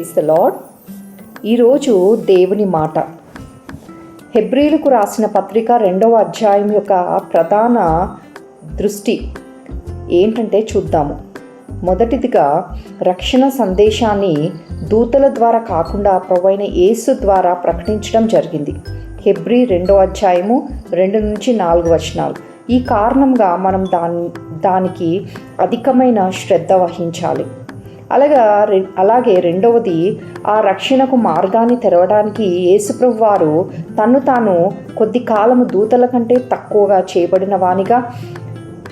Is the lord ఈరోజు దేవుని మాట. హెబ్రిలకు రాసిన పత్రిక రెండవ అధ్యాయం యొక్క ప్రధాన దృష్టి ఏంటంటే చూద్దాము. మొదటిదిగా రక్షణ సందేశాన్ని దూతల ద్వారా కాకుండా ప్రవైన యేసు ద్వారా ప్రకటించడం జరిగింది. హెబ్రి రెండో అధ్యాయము రెండు నుంచి నాలుగు వచనాలు. ఈ కారణంగా మనం దాని దానికి అధికమైన శ్రద్ధ వహించాలి. అలాగా రె- అలాగే రెండవది ఆ రక్షణకు మార్గాన్ని తెరవడానికి యేసుప్రభు వారు తన్ను తాను కొద్ది కాలము దూతల కంటే తక్కువగా చేయబడిన వానిగా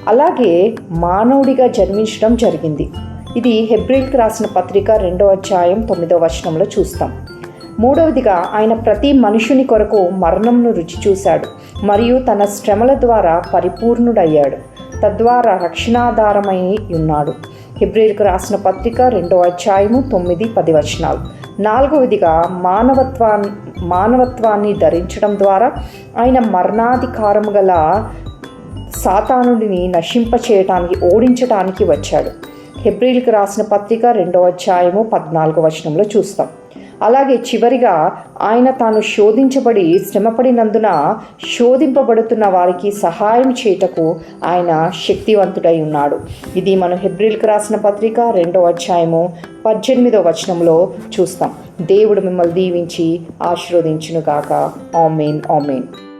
అలాగే మానవుడిగా జన్మించడం జరిగింది. ఇది హెబ్రిల్కి రాసిన పత్రిక రెండవ అధ్యాయం తొమ్మిదవ వచనంలో చూస్తాం. మూడవదిగా ఆయన ప్రతి మనుషుని కొరకు మరణంను రుచి చూశాడు మరియు తన శ్రమల ద్వారా పరిపూర్ణుడయ్యాడు తద్వారా రక్షణాధారమై ఉన్నాడు. హిబ్రిల్కు రాసిన పత్రిక రెండో అధ్యాయము తొమ్మిది పది వచనాలు. నాలుగవదిగా మానవత్వాన్ని మానవత్వాన్ని ధరించడం ద్వారా ఆయన మరణాధికారము గల సాతానుడిని నశింపచేయటానికి ఓడించటానికి వచ్చాడు. హెబ్రిల్కి రాసిన పత్రిక రెండో అధ్యాయము పద్నాలుగో వచనంలో చూస్తాం. అలాగే చివరిగా ఆయన తాను శోధించబడి శ్రమపడినందున శోధింపబడుతున్న వారికి సహాయం చేయటకు ఆయన శక్తివంతుడై ఉన్నాడు. ఇది మనం హెబ్రిల్కి రాసిన పత్రిక రెండో అధ్యాయము పద్దెనిమిదో వచనంలో చూస్తాం. దేవుడు మిమ్మల్ని దీవించి ఆశీర్వదించునుగాక. Amen amen.